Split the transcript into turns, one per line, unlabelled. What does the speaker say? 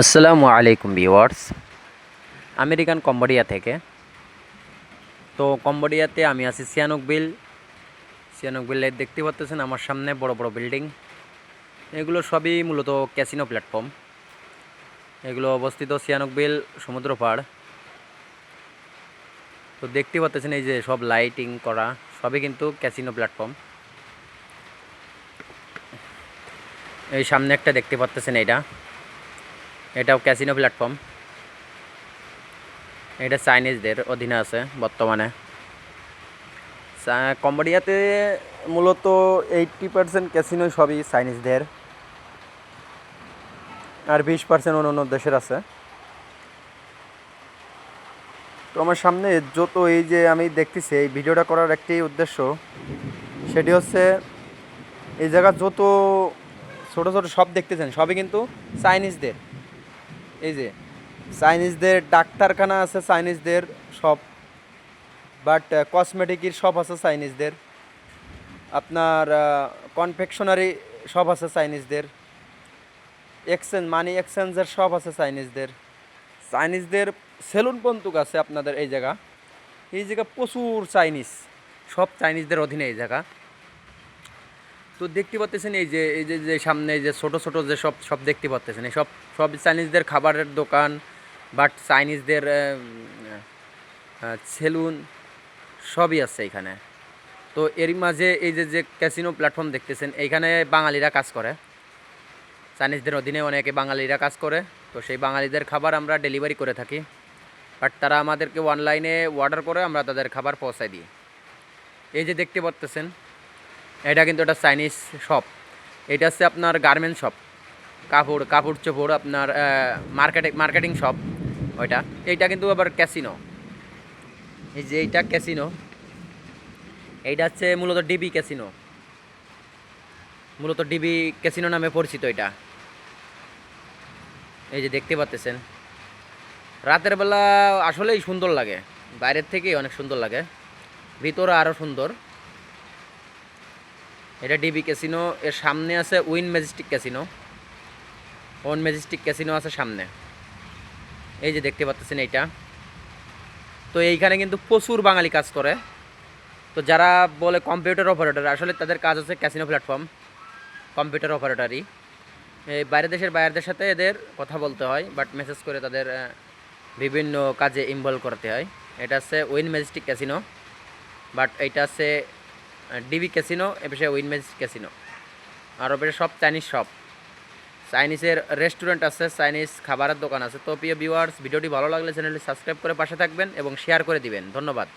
আসসালামু আলাইকুম viewers American Cambodia থেকে। তো কম্বোডিয়াতে আমি আছি সিয়ানুক বিল সিয়ানুক বিলে দেখতে পাচ্ছেন আমার সামনে বড় বড় বিল্ডিং। এগুলো সবই মূলত ক্যাসিনো প্ল্যাটফর্ম। এগুলো অবস্থিত সিয়ানুক বিল সমুদ্র পাড়। তো দেখতে পাচ্ছেন এই যে সব লাইটিং করা, সবই কিন্তু ক্যাসিনো প্ল্যাটফর্ম। এই সামনে একটা দেখতে পাচ্ছেন এইটা। এটাও ক্যাসিনো প্ল্যাটফর্ম এটা চাইনিজদের অধীনে আছে বর্তমানে। কম্বোডিয়াতে মূলত এইটটি পার্সেন্ট ক্যাসিনো সবই চাইনিজদের আর বিশ পার্সেন্ট অন্য অন্য দেশের আছে। তো আমার সামনে যত এই যে আমি দেখতেছি, এই ভিডিওটা করার একটি উদ্দেশ্য, সেটি হচ্ছে এই জায়গা যত ছোটো ছোটো সব দেখতেছেন, সবই কিন্তু চাইনিজদের এই যে চাইনিজদের ডাক্তারখানা আছে চাইনিজদের সব। বাট কসমেটিকের সব আছে চাইনিজদের আপনার কনফেকশনারি সব আছে চাইনিজদের এক্সচেঞ্জ মানি এক্সচেঞ্জের সব আছে চাইনিজদের চাইনিজদের সেলুন পন্তুক আছে আপনাদের এই জায়গা। এই জায়গা প্রচুর চাইনিজ সব চাইনিজদের অধীনে এই জায়গা। তো দেখতে পাচ্ছেন এই যে এই যে যে সামনে যে ছোট ছোট যে সব সব দেখতে পাচ্ছেন এই সব সব চাইনিজদের খাবারের দোকান বাট চাইনিজদের সেলুন সবই আছে এখানে। তো এর মাঝে এই যে যে ক্যাসিনো প্ল্যাটফর্ম দেখতেছেন, এইখানে বাঙালিরা কাজ করে। চাইনিজদের অধীনে অনেকে বাঙালিরা কাজ করে। তো সেই বাঙালিদের খাবার আমরা ডেলিভারি করে থাকি। বাট তারা আমাদেরকে অনলাইনে অর্ডার করে আমরা তাদের খাবার পৌঁছায় দিই। এই যে দেখতে পাচ্তেছেন এটা কিন্তু একটা চাইনিজ শপ এটা হচ্ছে আপনার গার্মেন্ট শপ কাপড় কাপড় চোপড় আপনার মার্কেটিং মার্কেটিং শপ ওইটা। এইটা কিন্তু আবার ক্যাসিনো এই যে এইটা ক্যাসিনো এইটা হচ্ছে মূলত ডিবি ক্যাসিনো মূলত ডিবি ক্যাসিনো নামে পরিচিত এটা। এই যে দেখতে পাচ্তেছেন। রাতের বেলা আসলেই সুন্দর লাগে। বাইরের থেকেই অনেক সুন্দর লাগে। ভিতরে আরও সুন্দর। এটা ডিবি ক্যাসিনো এর সামনে আছে win majestic casino own majestic casino আছে সামনে। এই যে দেখতে পাচ্ছেন এইটা। তো এইখানে কিন্তু প্রচুর বাঙালি কাজ করে। তো যারা বলে কম্পিউটার অপারেটর আসলে তাদের কাজ হচ্ছে ক্যাসিনো প্ল্যাটফর্ম কম্পিউটার অপারেটরই এই বাইরের দেশের বাইরের সাথে এদের কথা বলতে হয় বাট মেসেজ করে তাদের বিভিন্ন কাজে ইনভলভ করতে হয়। এটা হচ্ছে উইন ম্যাজেস্টিক ক্যাসিনো বাট এইটা হচ্ছে ডিবি ক্যাসিনো, এ পেশে উইন ক্যাসিনো। আর ও সব চাইনিজ শপ চাইনিজের রেস্টুরেন্ট আছে, চাইনিজ খাবারের দোকান আছে। তো প্রিয় ভিউয়ার্স ভিডিওটি ভালো লাগলে চ্যানেলটি সাবস্ক্রাইব করে পাশে থাকবেন এবং শেয়ার করে দিবেন। ধন্যবাদ।